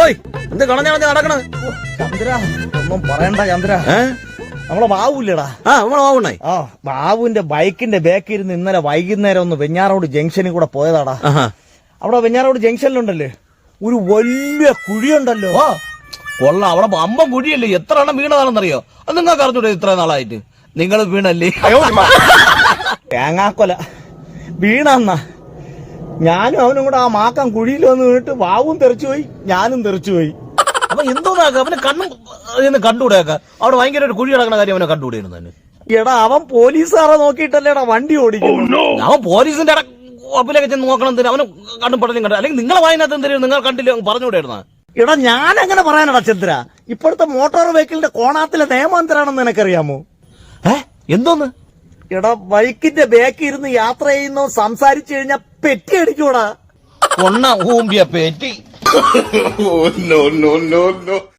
ഓയ് എന്ത് കളഞ്ഞ കളഞ്ഞ നടക്കണ? ചന്ദ്ര ഒന്നും പറയണ്ട ചന്ദ്ര. നമ്മളെ ബാബുല്ലടാ ആ നമ്മളെ ആ ബാബുവിന്റെ ബൈക്കിന്റെ ബാക്കിൽ ഇരുന്ന് ഇന്നലെ വൈകുന്നേരം ഒന്ന് വെഞ്ഞാറോട് ജംഗ്ഷനിൽ കൂടെ പോയതാടാ. അവിടെ വെഞ്ഞാറോട് ജംഗ്ഷനിലുണ്ടല്ലേ? ഒരു വലിയ കുഴിയുണ്ടല്ലോ. കൊള്ള കൊള്ളാം അവിടെ അമ്പം കുഴിയല്ലേ? എത്ര എണ്ണം വീണതാണെന്നറിയോ? അത് നിങ്ങൾക്ക് അറിഞ്ഞൂടെ ഇത്ര നാളായിട്ട്. നിങ്ങൾ വീണല്ലേ? തേങ്ങാക്കൊല. വീണന്ന. ഞാനും അവനും കൂടെ ആ മാക്കം കുഴിയിൽ വന്ന് വീണിട്ട് വാവും തെറിച്ചു പോയി ഞാനും തെറിച്ചു പോയി. അപ്പൊ എന്തോന്നാക്ക? അവന് കണ്ണും എന്ന് കണ്ടുകൂടെയാക്ക? അവിടെ ഭയങ്കര ഒരു കുഴി കിടക്കുന്ന കാര്യം അവനെ കണ്ടുകൂടെയാണ് തന്നെ. എടാ അവൻ പോലീസുകാരെ നോക്കിയിട്ടല്ലേടാ വണ്ടി ഓടിക്കുന്നു. അവൻ പോലീസിന്റെ ഇട- ഒപ്പിലൊക്കെ ചെന്ന് നോക്കണം എന്തിനാ? അവന് കണ്ണും പടലും കണ്ടു അല്ലെങ്കിൽ നിങ്ങളെ വായനകത്ത് എന്തെങ്കിലും നിങ്ങൾ കണ്ടില്ല? പറഞ്ഞുകൂടെയായിരുന്ന? എടാ ഞാൻ എങ്ങനെ പറയാനടാ ചന്ദ്ര? ഇപ്പോഴത്തെ മോട്ടോർ വെഹിക്കിളിന്റെ കോണാത്തിലെ നിയമം എന്തരാണെന്ന് നിനക്കറിയാമോ? ഏ? എന്തോന്ന്? എടാ ബൈക്കിന്റെ ബാക്കിൽ ഇരുന്ന് യാത്ര ചെയ്യുന്നു സംസാരിച്ചു കഴിഞ്ഞാ പെറ്റി അടിക്കൂടാ. കൊണ്ണ ഊമ്പിയ പേറ്റി